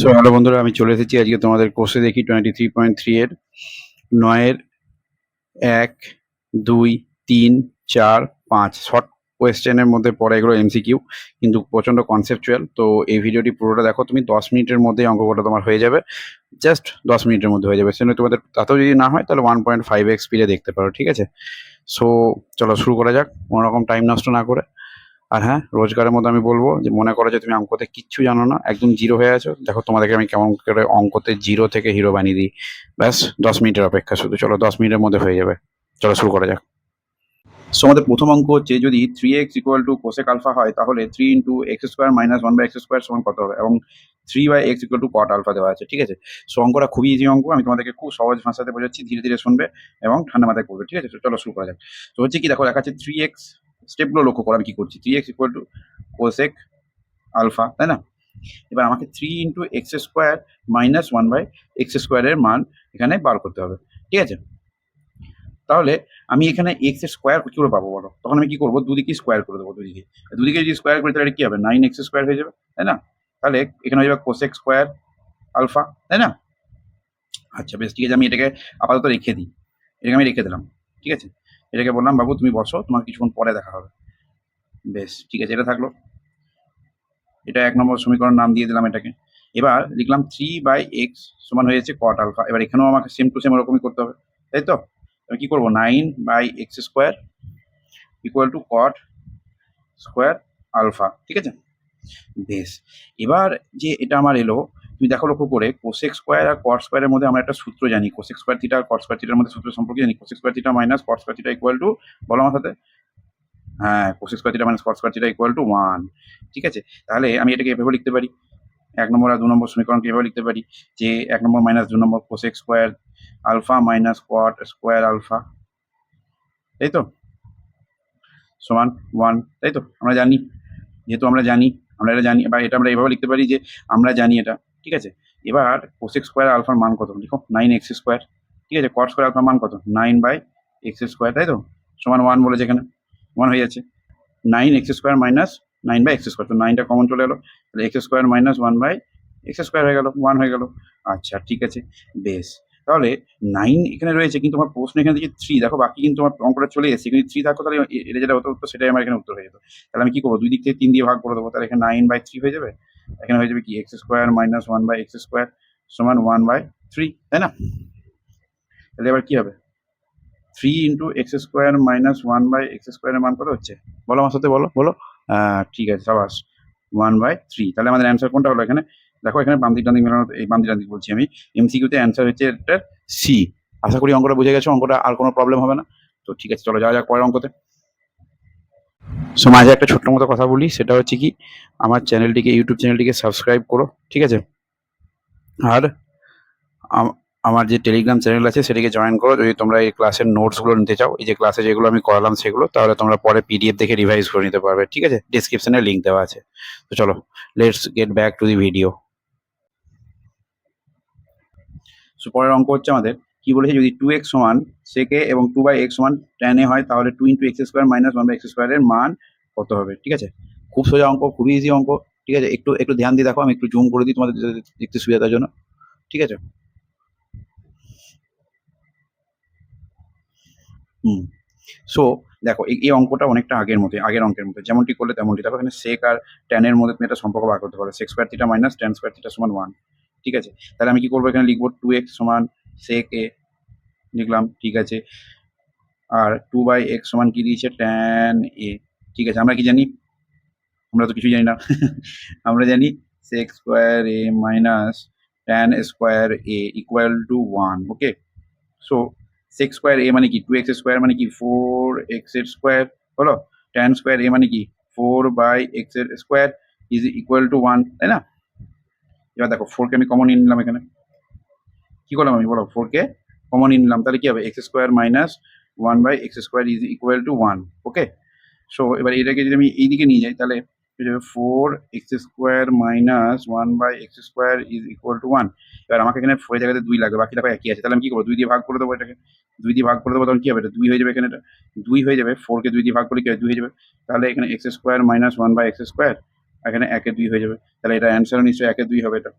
So hello বন্ধুরা, আমি চলে এসেছি আজকে তোমাদের কোর্সে দেখি টোয়েন্টি থ্রি পয়েন্ট থ্রি এর নয়ের এক, দুই, তিন, চার, পাঁচ শর্ট কোয়েশ্চেনের মধ্যে পড়ে এগুলো এমসিকিউ কিন্তু প্রচণ্ড কনসেপচুয়াল তো এই ভিডিওটি পুরোটা দেখো, তুমি দশ মিনিটের মধ্যে অঙ্কটা তোমার হয়ে যাবে। জাস্ট দশ মিনিটের মধ্যে হয়ে যাবে। সেজন্য তোমাদের তাতেও যদি না হয়, তাহলে ওয়ান পয়েন্ট ফাইভ এক্স স্পিডে দেখতে পারো, ঠিক আছে? সো চলো শুরু করা যাক কোনো রকম টাইম নষ্ট না করে। আর হ্যাঁ রোজগারের মধ্যে আমি বলব যে, মনে করো যে তুমি অঙ্কতে কিচ্ছু জানো না, একদম জিরো হয়ে আছো, দেখো তোমাদেরকে আমি কেমন করে অঙ্কতে জিরো থেকে হিরো বানিয়ে দিই। ব্যাস, দশ মিনিটের অপেক্ষা শুধু, চলো দশ মিনিটের মধ্যে হয়ে যাবে। চলো শুরু করা যাক। সো আমাদের প্রথম অঙ্ক হচ্ছে, যদি three X equal to cosec alpha হয়, তাহলে three into X square minus one by X square সমান কত হবে? এবং three by X equal to cot alpha দেওয়া আছে, ঠিক আছে? সো অঙ্কটা খুবই ইজি অঙ্ক, আমি তোমাদেরকে খুব সহজ ভাষাতে বোঝাচ্ছি, ধীরে ধীরে শুনবে এবং ঠান্ডা মাথায় করবে ঠিক আছে? চলো শুরু করা যাক। তো হচ্ছে কি, দেখো দেখা যাচ্ছে থ্রি এক্স স্টেপগুলো লক্ষ্য করো, আমি কি করছি? Three X equal to cosec alpha তাই না? এবার আমাকে three into X square minus one by X স্কোয়ারের মান এখানে বার করতে হবে, ঠিক আছে? তাহলে আমি এখানে এক্সের স্কোয়ার কী করে পাবো বলো? তখন আমি কি করব? দুদিকে স্কোয়ার করে দেবো দুদিকে। দুদিকে যদি স্কোয়ার করি, তাহলে কি হবে? নাইন এক্স স্কোয়ার হয়ে যাবে, তাই না? তাহলে এখানে হয়ে যাবে কোসেক স্কোয়ার আলফা তাই না? আচ্ছা বেশ, ঠিক আছে, আমি এটাকে আপাতত রেখে দিই। এটাকে আমি রেখে দিলাম, ঠিক আছে? এটাকে বললাম, বাবু, তুমি বসো তোমার কিছুক্ষণ পরে দেখা হবে। বেশ, ঠিক আছে, এটা থাকল। এটা এক নম্বর সমীকরণ নাম দিয়ে দিলাম এটাকে। এবার লিখলাম থ্রি বাই এক্স সমান হয়েছে কট আলফা এবার এখানেও আমাকে সেম টু সেম ওরকমই করতে হবে, তাই তো? আমি কী করব? Nine by X square equal to cot square alpha ঠিক আছে? বেশ, এবার যে এটা আমার এলো তুমি দেখো লক্ষ্য করে কোসেক স্কোয়ার আর কট স্কোয়ারের মধ্যে আমরা একটা সূত্র জানি। কোসেক স্কোয়ার থিটা আর কট স্কোয়ার থিটার মধ্যে সূত্র সম্পর্কে জানি। Cosec square theta minus cot square theta equal to বলো আমার সাথে? হ্যাঁ cosec square theta minus cot square theta equal to one ঠিক আছে? তাহলে আমি এটাকে এভাবে লিখতে পারি। এক নম্বর আর দু নম্বর সমীকরণকে এভাবে লিখতে পারি যে এক নম্বর মাইনাস দু নম্বর cosec square alpha minus cot square alpha তাই তো? সমান ওয়ান তাই তো? আমরা জানি। যেহেতু আমরা জানি, আমরা এটা জানি, বা এটা আমরা এভাবে লিখতে পারি যে আমরা জানি এটা। ঠিক আছে? এবার কোসেক স্কোয়ার আলফার মান কত? লিখো নাইন এক্স স্কোয়ার ঠিক আছে? কট স্কোয়ার আলফার মান কত? নাইন বাই এক্স স্কোয়ার তাই তো? সমান ওয়ান বলেছে এখানে। ওয়ান হয়ে যাচ্ছে। Nine X square minus nine by X square তো নাইনটা কমন চলে এলো। তাহলে X square minus one by X square হয়ে গেল। ওয়ান হয়ে গেল। আচ্ছা ঠিক আছে। বেশ। তাহলে নাইন এখানে রয়েছে, কিন্তু আমার প্রশ্ন এখানে দেখি থ্রি দেখো, বাকি কিন্তু আমার অঙ্কটা চলে এসেছে। কিন্তু থ্রি থাকতো তাহলে এটা যেটা হতো সেটাই আমার এখানে উত্তর হয়ে যেত। তাহলে আমি কি করব? দুই দিক থেকে তিন দিয়ে ভাগ করে দেবো। তাহলে এখানে নাইন বাই থ্রি হয়ে যাবে? এখানে হয়ে যাবে কি? X square minus one by X square সমান ওয়ান বাই থ্রি তাই না? তাহলে এবার কি হবে? Three into X square minus one by X স্কোয়ারের মান কত হচ্ছে? বলো আমার সাথে, বলো বলো। ঠিক আছে সাবাস ওয়ান বাই থ্রি তাহলে আমাদের অ্যান্সার কোনটা হলো এখানে? দেখো, এখানে বাম দিক ডান মেলানো, এই বাম দিক ডান দিক বলছি আমি। এমসিকিউতে অ্যান্সার হচ্ছে এটার সি আশা করি অঙ্কটা বুঝে গেছো, অঙ্কটা আর কোনো প্রবলেম হবে না। তো ঠিক আছে, চলো যাওয়া যাক পরের অঙ্কতে। সো মাঝে একটা ছোট্ট মতো কথা বলি, সেটা হচ্ছে কি, আমার চ্যানেলটিকে ইউটিউব চ্যানেলটিকে সাবস্ক্রাইব করো, ঠিক আছে? আর আমার যে টেলিগ্রাম চ্যানেল আছে, সেটাকে জয়েন করো। যদি তোমরা এই ক্লাসের নোটসগুলো নিতে চাও, এই যে ক্লাসে যেগুলো আমি করালাম সেগুলো, তাহলে তোমরা পরে পিডিএফ দেখে রিভাইজ করে নিতে পারবে, ঠিক আছে? ডিসক্রিপশনে লিঙ্ক দেওয়া আছে। তো চলো let's get back to the video so পরের অঙ্ক হচ্ছে আমাদের কি বলেছে? যদি টু এক্স সমান সেকে এবং টু বাই এক্স সমান টেনে হয়, তাহলে two into x square minus one by x স্কোয়ারের মান কত হবে? ঠিক আছে? খুব সোজা অঙ্ক, খুবই ইজি অঙ্ক, ঠিক আছে? একটু একটু ধ্যান দিয়ে দেখো, আমি একটু জুম করে দিই তোমাদের দেখতে- সুবিধার জন্য। ঠিক আছে? হুম। সো দেখো, এই অঙ্কটা অনেকটা আগের মতো আগের অঙ্কের মতো যেমনটি করলে তেমনটি। দেখো এখানে সেক আর ট্যানের মধ্যে তুমি একটা সম্পর্ক বার করতে পারো। Sec square theta minus tan square theta সমান ওয়ান ঠিক আছে? তাহলে আমি কি করব? এখানে লিখব টু এক্স সমান সেক এ লিখলাম, ঠিক আছে? আর টু বাই এক্স সমান কি দিয়েছে? ট্যান এ ঠিক আছে? আমরা কি জানি? আমরা তো কিছুই জানি না। আমরা জানি sec square A minus tan square A equal to one okay so sec square A মানে কি? টু এক্স স্কোয়ার মানে কি? ফোর এক্সের স্কোয়ার হলো ট্যান স্কোয়ার এ মানে কি? ফোর বাই এক্সের square is equal to one তাই না? এবার দেখো ফোরকে আমি কমন নিয়ে নিলাম এখানে। কি করলাম আমি? বলো ফোরকে কমন নিলাম তাহলে কি হবে? X square minus one by x square is equal to one okay so এবার এটাকে যদি আমি এইদিকে নিয়ে যাই, তাহলে four x square minus one by x square is equal to one এবার আমাকে এখানে ফোরের জায়গাতে দুই লাগবে, বাকি দেখো একই আছে। তাহলে আমি কি করব? দুই দিয়ে ভাগ করে দেবো এটাকে। দুই দিয়ে ভাগ করে দেবো, তখন কি হবে? এটা দুই হয়ে যাবে এখানে, এটা দুই হয়ে যাবে। ফোরকে দুই দিয়ে ভাগ করে কি হবে দুই হয়ে যাবে। তাহলে এখানে x square minus one by x square এখানে একে দুই হয়ে যাবে। তাহলে এটা অ্যান্সারও নিশ্চয়ই একে দুই হবে এটা।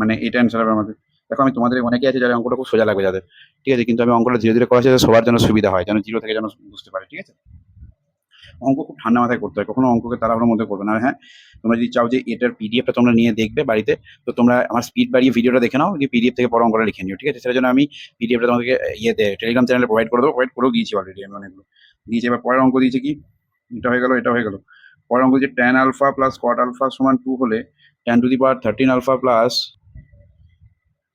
মানে এটা অ্যান্সার হবে আমাদের। দেখো, আমি তোমাদের অনেকে আছে যারা অঙ্কটা খুব সোজা লাগবে যাদের। ঠিক আছে, কিন্তু আমি অঙ্কটা ধীরে ধীরে করা যাতে সবার জন্য সুবিধা হয়, যেন জিরো থেকে যেন বুঝতে পারে, ঠিক আছে? অঙ্ক খুব ঠান্ডা মাথায় করতে হয়, কখনো অঙ্ককে তাড়াহুড়োর মধ্যে করবে না। হ্যাঁ তোমরা যদি চাও যে এটার পিডিএফটা তোমরা নিয়ে দেখবে বাড়িতে, তো তোমরা আমার স্পিড বাড়িয়ে ভিডিওটা দেখে নাও যে পিডিএফ থেকে পড়া অঙ্কটা লিখে নিও, ঠিক আছে? সেটার জন্য আমি পিডিএফটা তোমাদেরকে ইয়েতে টেলিগ্রাম চ্যানেলে প্রোভাইড করে দেবো প্রোভাইড করেও দিয়েছি অলরেডি আমি অনেকগুলো। দিয়েছি, এবার পরের অঙ্ক দিয়েছে কি? এটা হয়ে গেল, এটা হয়ে গেল। পরের অঙ্ক যে tan alpha plus cot alpha সমান টু হলে tan to the power thirteen alpha plus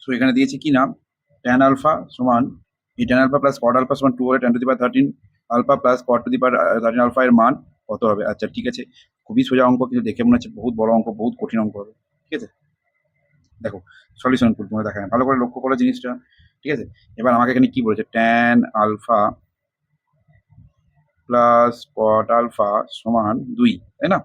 so এখানে দিয়েছি কি নাম? ট্যান আলফা সমান এই tan alpha plus cot alpha সমান টু হলে tan to the power thirteen alpha plus cot to the power thirteen alpha এর মান কত হবে? আচ্ছা ঠিক আছে। খুবই সোজা অঙ্ক, কিন্তু দেখে মনে হচ্ছে বহুত বড় অঙ্ক, বহুত কঠিন অঙ্ক হবে। ঠিক আছে? দেখো সলিউশন করতে তোমাকে দেখায় ভালো করে লক্ষ্য করো জিনিসটা। ঠিক আছে? এবার আমাকে এখানে কি বলেছে? Tan alpha plus cot alpha সমান দুই, তাই না?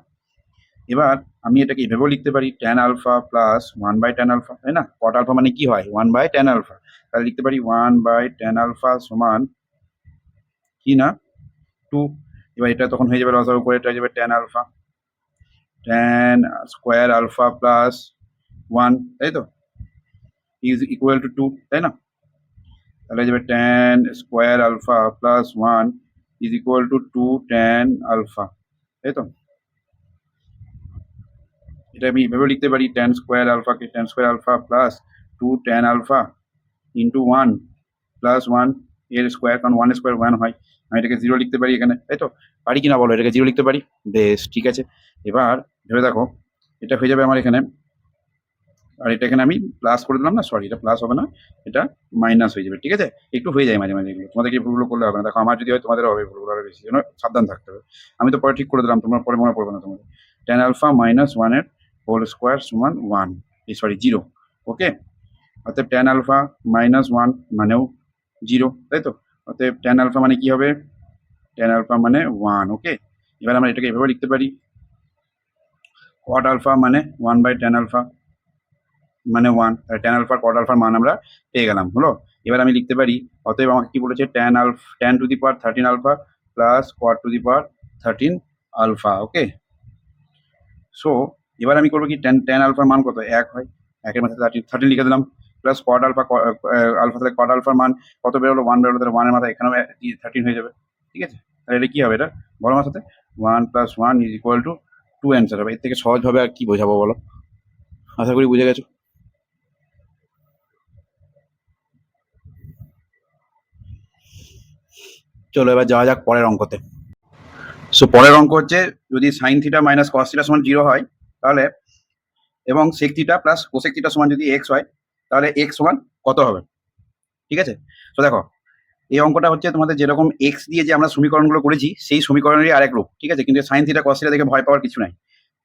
এবার আমি এটাকে এভাবেও লিখতে পারি tan alpha plus one by tan alpha তাই না? কট আলফা মানে কি হয়? ওয়ান বাই ট্যান আলফা তাহলে লিখতে পারি ওয়ান বাই ট্যান আলফা সমান কি না? টু এবার এটা তখন হয়ে যাবে লসাগু করে এটা হয়ে যাবে tan alpha tan square alpha plus one তাই তো? ইজ ইকুয়াল টু টু তাই না? তাহলে যাবে tan square alpha plus one is equal to two tan alpha তাই তো? এটা আমি এভাবে লিখতে পারি tan square আলফাকে tan square alpha plus two tan alpha into one plus ওয়ানের স্কোয়ার কারণ ওয়ান স্কোয়ার ওয়ান হয়। আমি এটাকে জিরো লিখতে পারি এখানে, তাই তো? পারি কিনা বলো, এটাকে জিরো লিখতে পারি? বেশ, ঠিক আছে। এবার ভেবে দেখো, এটা হয়ে যাবে আমার এখানে, আর এটা এখানে আমি প্লাস করে দিলাম না সরি এটা প্লাস হবে না, এটা মাইনাস হয়ে যাবে, ঠিক আছে? একটু হয়ে যায় মাঝে মাঝে এগুলো, তোমাদের কি ভুলগুলো করলে হবে না। দেখো, আমার যদি হয় তোমাদের হবে ভুলগুলো আরও বেশি জন্য সাবধান থাকতে হবে। আমি তো পরে ঠিক করে দিলাম, তোমরা পরে মনে পড়বে না তোমাদের। টেন আলফা মাইনাস ওয়ানের হোল স্কোয়ার সমান ওয়ান এই সরি জিরো ওকে অতএব টেন আলফা মাইনাস ওয়ান মানেও জিরো তাই তো? অতএব টেন আলফা মানে কি হবে? টেন আলফা মানে ওয়ান ওকে এবার আমরা এটাকে এভাবে লিখতে পারি। কট আলফা মানে ওয়ান বাই টেন আলফা মানে ওয়ান টেন আলফার কট আলফার মান আমরা পেয়ে গেলাম, হলো? এবার আমি লিখতে পারি, অতএব আমাকে কি বলেছে? Tan alpha tan to the power thirteen alpha plus cot to the power thirteen alpha okay so এবার আমি করব কি টেন টেন আলফার মান কত? এক হয়। একের মাথায় থার্টিন থার্টিন লিখে দিলাম প্লাস কট আলফা আলফা তাহলে কট আলফার মান কত বেরোলো? ওয়ান বেরোলো, তাহলে ওয়ানের মাথায় এখানেও থার্টিন হয়ে যাবে। ঠিক আছে? তাহলে এটা কী হবে এটা? আমার সাথে। One plus one is equal to two answer হবে। এর থেকে সহজভাবে আর কি বোঝাবো বলো? আশা করি বুঝে গেছো? চলো এবার যাওয়া যাক পরের অঙ্কতে। সো পরের অঙ্ক হচ্ছে যদি sine theta minus cos theta সমান জিরো হয় তাহলে এবং sec theta plus cosec theta সমান যদি এক্স হয়, তাহলে এক্স সমান কত হবে? ঠিক আছে? তো দেখো, এই অঙ্কটা হচ্ছে তোমাদের যেরকম এক্স দিয়ে যে আমরা সমীকরণগুলো করেছি, সেই সমীকরণেরই আরেক রূপ, ঠিক আছে? কিন্তু সাইন থিটা কস থিটা দেখে ভয় পাওয়ার কিছু নাই।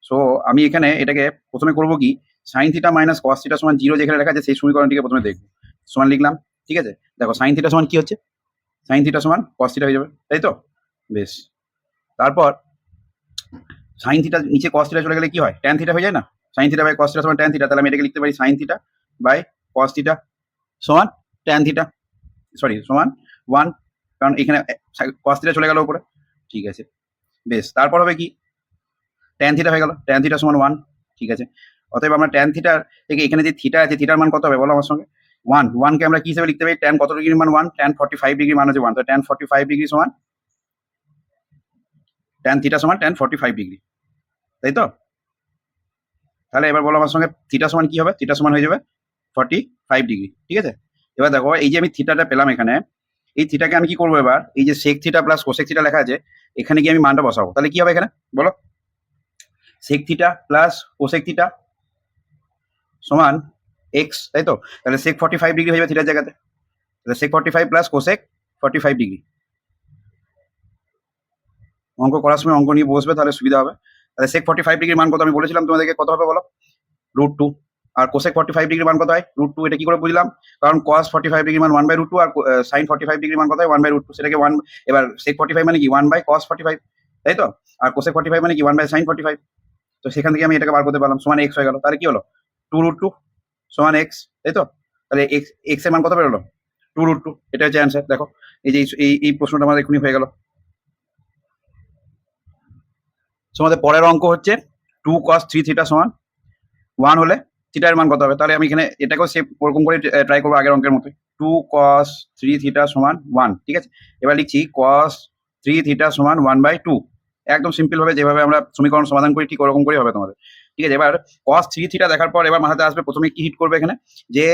সো আমি এখানে এটাকে প্রথমে করব কি? Sine theta minus cos theta সমান জিরো যেখানে লেখা আছে, সেই সমীকরণটিকে প্রথমে দেখব। সমান লিখলাম, ঠিক আছে? দেখো সাইন থিটা সমান কি হচ্ছে? সাইন থিটা সমান কস থিটা হয়ে যাবে, তাই তো? বেশ। তারপর সাইন থিটা নিচে কস থিটা চলে গেলে কি হয়? ট্যান থিটা হয়ে যায় না? Sine theta by cos theta সমান ট্যান থিটা তাহলে আমি এটাকে লিখতে পারি sine theta by cos theta সমান ট্যান থিটা সরি সমান ওয়ান কারণ এখানে কস থিটা চলে গেল উপরে। ঠিক আছে, বেশ, তারপর হবে কি? ট্যান থিটা হয়ে গেল ট্যান থিটা সমান ওয়ান ঠিক আছে, অতএব আমরা ট্যান থিটার থেকে এখানে যে থিটা আছে থিটার মান কত হবে বলো আমার সঙ্গে? ওয়ান ওয়ানকে আমরা কি হিসেবে লিখতে পারি? ট্যান কত ডিগ্রি মান? One tan forty five degree মান হচ্ছে ওয়ান তো ট্যান ফর্টি ফাইভ ডিগ্রি সমান ট্যান থিটা সমান ট্যান ফর্টি ফাইভ ডিগ্রি তাই তো? তাহলে এবার বলো আমার সঙ্গে থিটা সমান কি হবে? থিটা সমান হয়ে যাবে ফর্টি ফাইভ ডিগ্রি ঠিক আছে? এবার দেখো, এই যে আমি থিটাটা পেলাম এখানে, এই থিটাকে আমি কি করব এবার? এই যে sec theta plus cosec theta লেখা আছে, এখানে গিয়ে আমি মানটা বসাবো। তাহলে কি হবে এখানে? বলো। Sec theta plus cosec theta সমান এক্স তাই তো? তাহলে সেক ফর্টি ফাইভ ডিগ্রি হয়ে যাবে থিটার জায়গাতে। তাহলে sec forty five plus cosec forty five degree অঙ্ক করার সময় অঙ্ক নিয়ে বসবে, তাহলে সুবিধা হবে। তাহলে সেক ফর্টি ফাইভ ডিগ্রির মান কত আমি বলেছিলাম তোমাদেরকে, কত হবে বলো? রুট টু আর কোসেক ফর্টি ফাইভ ডিগ্রির মান কত হয়? রুট টু এটা কি করে বুঝলাম? কারণ কস ফর্টি ফাইভ ডিগ্রি মান ওয়ান বাই রুট টু আর সাইন ফর্টি ফাইভ ডিগ্রি মান কত হয়? ওয়ান বাই রুট টু সেটাকে ওয়ান এবার সেক ফর্টি ফাইভ মানে কি? One by cos forty five তাই তো? আর কোসেক ফর্টি ফাইভ মানে কি? One by sine forty five তো সেখান থেকে আমি এটাকে বার করতে পারলাম। সমান এক্স হয়ে গেল। তাহলে কি হলো? টু রুট টু সমান এক্স তাই তো? তাহলে এক্স এক্সের মান কত বেরোলো? টু রুট টু এটা হচ্ছে অ্যান্সার দেখো, এই যে, এই প্রশ্নটা আমাদের এখনই হয়ে গেল। তোমাদের পরের অঙ্ক হচ্ছে টু কস থ্রি থিটা সমান ওয়ান হলে থিটার মান কত হবে? তাহলে আমি এখানে এটাকেও সেভ ওরকম করে ট্রাই করব আগের অঙ্কের মতো টু কস থ্রি থিটা সমান ওয়ান ঠিক আছে? এবার লিখছি কস থ্রি থিটা সমান ওয়ান বাই টু একদম সিম্পল ভাবে যেভাবে আমরা সমীকরণ সমাধান করি, ঠিক ওরকম করেই হবে তোমাদের। ঠিক আছে? এবার কস থ্রি থিটা দেখার পর এবার মাথাতে আসবে প্রথমে কি হিট করবে এখানে? যে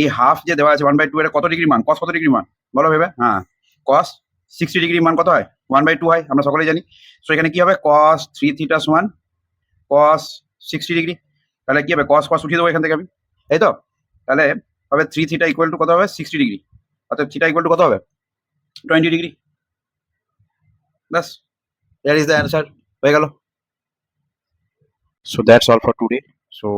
এই হাফ যে দেওয়া আছে ওয়ান বাই টু এর কত ডিগ্রি মান? কস কত ডিগ্রি মান? বলো ভেবে। হ্যাঁ। কস সিক্সটি ডিগ্রি মান কত হয়? ওয়ান বাই টু হয় আমরা সকলেই জানি। সো এখানে কি হবে? কস থ্রি থিটা সমান কস সিক্সটি ডিগ্রি তাহলে কি হবে? কস কস উঠিয়ে দেবো এখান থেকে আমি। এই তো? তাহলে হবে থ্রি থিটা ইকুয়াল টু কত হবে? সিক্সটি ডিগ্রি অর্থাৎ থিটা ইকুয়াল টু কত হবে? টোয়েন্টি ডিগ্রি ব্যাস। দ্যাট ইজ দ্য অ্যান্সার হয়ে গেল। So that's all for today so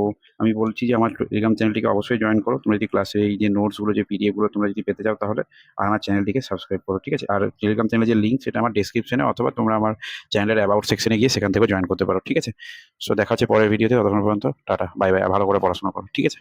আমি বলছি যে আমার টেলিগ্রাম চ্যানেলটিকে অবশ্যই জয়েন করো। তোমরা যদি ক্লাসে এই যে নোটসগুলো যে পিডিএফগুলো তোমরা যদি পেতে চাও তাহলে আর আমার চ্যানেলটিকে সাবস্ক্রাইব করো, ঠিক আছে? আর টেলিগ্রাম চ্যানেলের যে লিঙ্ক সেটা আমার ডিসক্রিপশনে অথবা তোমরা আমার চ্যানেলের অ্যাবাউট সেকশনে গিয়ে সেখান থেকে জয়েন করতে পারো, ঠিক আছে? সো দেখা হচ্ছে পরের ভিডিওতে ততক্ষণ পর্যন্ত, টাটা বাই বাই ভালো করে পড়াশোনা করো, ঠিক আছে?